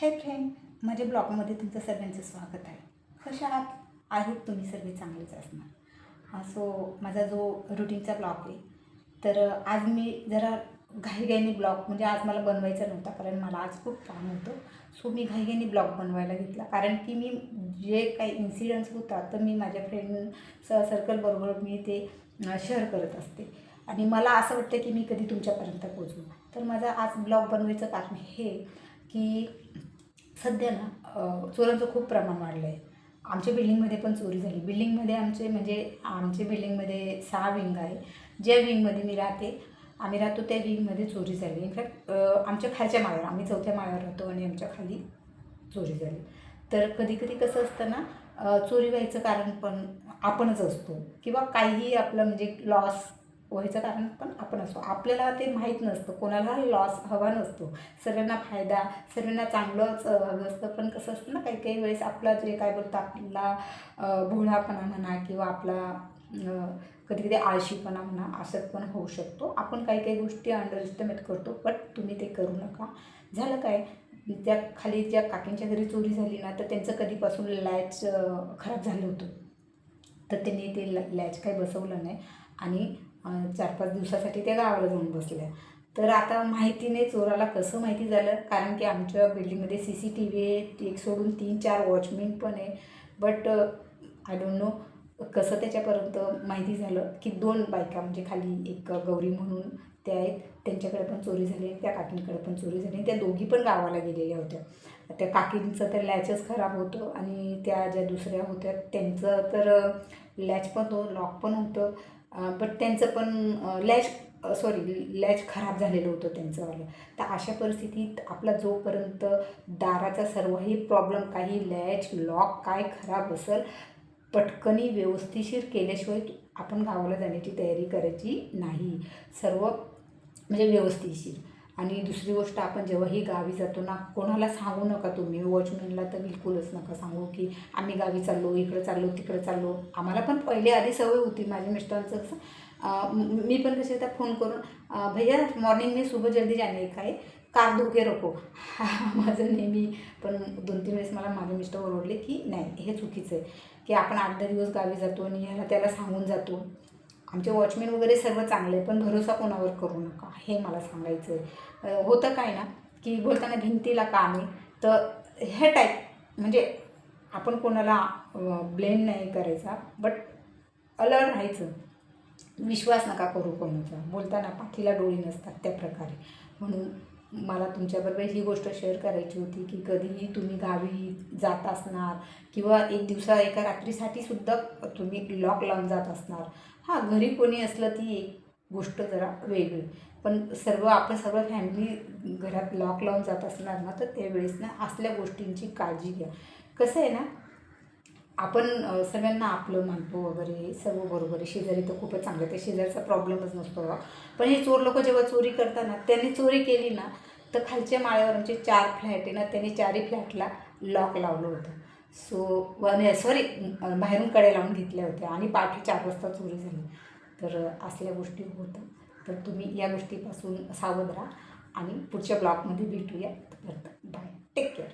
हे फ्रेंड माझ्या ब्लॉगमध्ये तुमचं सर्वांचं स्वागत आहे. कशा आहात? आहेत तुम्ही सर्व चांगलेच असणार. सो माझा जो रुटीनचा ब्लॉग आहे तर आज मी जरा घाईघाईने ब्लॉग म्हणजे आज मला बनवायचा नव्हता कारण मला आज खूप काम होतं. सो मी घाईघाईने ब्लॉग बनवायला घेतला कारण की मी जे काही इन्सिडन्स होता तर मी माझ्या फ्रेंड स सर्कलबरोबर मी ते शेअर करत असते. आणि मला असं वाटतं की मी कधी तुमच्यापर्यंत पोचू तर माझा आज ब्लॉग बनवायचं कारण हे की सध्या ना चोरांचं खूप प्रमाण वाढलं आहे. आमच्या बिल्डिंगमध्ये पण चोरी झाली. बिल्डिंगमध्ये आमचे म्हणजे आमच्या बिल्डिंगमध्ये सहा विंग आहे. ज्या विंगमध्ये मी राहते आम्ही राहतो त्या विंगमध्ये चोरी झाली. इनफॅक्ट आमच्या खालच्या माळ्यावर आम्ही चौथ्या माळ्यावर राहतो आणि आमच्या खाली चोरी झाली. तर कधी कधी कसं असतं ना चोरी व्हायचं कारण पण आपणच असतो. किंवा काहीही आपलं म्हणजे लॉस व्हायचं कारण पण आपण असतो. आपल्याला ते माहीत नसतं. कोणाला लॉस हवा नसतो. सर्वांना फायदा सर्वांना चांगलंच हवं असतं. पण कसं असतं ना काही काही वेळेस आपला जे काय बोलतो आपला भोळापणा म्हणा किंवा आपला कधी कधी आळशीपणा म्हणा असं पण होऊ शकतो. आपण काही काही गोष्टी अंडर एस्टिमेट करतो बट तुम्ही ते करू नका. झालं काय? त्या खाली ज्या काकींच्या घरी चोरी झाली ना तर त्यांचं कधीपासून लॅच खराब झालं होतं. तर त्यांनी ते ल लॅच काही बसवलं नाही. आणि चार पाच दिवसासाठी त्या गावाला जाऊन बसल्या. तर आता माहिती नाही चोराला कसं माहिती झालं? कारण की आमच्या बिल्डिंगमध्ये सी सी टी व्ही आहे एक सोडून तीन चार वॉचमेन पण आहे. बट आय डोंट नो कसं त्याच्यापर्यंत माहिती झालं की दोन बायका म्हणजे खाली एक गौरी म्हणून त्या आहेत त्यांच्याकडे पण चोरी झाली त्या काकींकडे पण चोरी झाली त्या दोघी पण गावाला गेलेल्या होत्या. त्या काकींचं तर लॅचच खराब होतं आणि त्या ज्या दुसऱ्या होत्या त्यांचं तर लॅच पण तो लॉक पण होतं. बट त्यांचं पण लॅच सॉरी लॅच खराब झालेलं होतं त्यांचंवालं तर अशा परिस्थितीत आपला जोपर्यंत दाराचा सर्वही प्रॉब्लेम काही लॅच लॉक काय खराब असेल पटकनी व्यवस्थिशीर केल्याशिवाय आपण गावाला जाण्याची तयारी करायची नाही. सर्व म्हणजे व्यवस्थिशीर. आणि दुसरी गोष्ट आपण जेव्हाही गावी जातो ना कोणाला सांगू नका तुम्ही. वॉचमॅनला तर बिलकुलच नका सांगू की आम्ही गावी चाललो इकडं चाललो तिकडं चाललो. आम्हाला पण पहिले आधी सवय होती माझ्या मिस्टरांचं कसं मी पण कसे त्या फोन करून भैया मॉर्निंग में सुबह जल्दी जाणे काय? कार धोके रखो माझं नेहमी पण दोन तीन वेळेस मला माझे मिस्टर ओरडले की नाही हे चुकीचं आहे. की आपण आठ दहा दिवस गावी जातो आणि ह्याला त्याला सांगून जातो. आमचे वॉचमेन वगैरे सर्व चांगले आहे, पण भरोसा कोणावर करू नका हे मला सांगायचं आहे होतं काय ना की बोलताना भिंतीला कामे तर हे टाईप म्हणजे आपण कोणाला ब्लेम नाही करायचा बट अलर्ट राहायचं. विश्वास नका करू कोणाचा. बोलताना पाठीला डोळी नसतात त्या प्रकारे. म्हणून मला तुमच्याबरोबर ही गोष्ट शेअर करायची होती की कधीही तुम्ही गावी जात असणार किंवा एक दिवसा एका रात्रीसाठी सुद्धा तुम्ही लॉक लावून जात असणार. हां घरी कोणी असलं ती एक गोष्ट जरा वेगळी. पण सर्व आपण सर्व फॅमिली घरात लॉक लावून जात असणार ना तर त्यावेळेस ना असल्या गोष्टींची काळजी घ्या. कसं आहे ना आपण सगळ्यांना आपलं मानतो वगैरे सर्व बरोबर आहे. शेजारी तर खूपच चांगलं आहे त्या शेजारचा प्रॉब्लेमच नसतो पण हे चोर लोक जेव्हा चोरी करताना त्यांनी चोरी केली ना तर खालच्या माळ्यावर आमचे चार फ्लॅट आहे ना त्यांनी चारही फ्लॅटला लॉक लावलं होतं. सो वन सॉरी बाहेरून कडे लावून घेतल्या होत्या आणि पाठी चार वाजता चोरी झाली. तर असल्या गोष्टी होतं. तर तुम्ही या गोष्टीपासून सावध राहा आणि पुढच्या ब्लॉगमध्ये भेटूया. Bye take care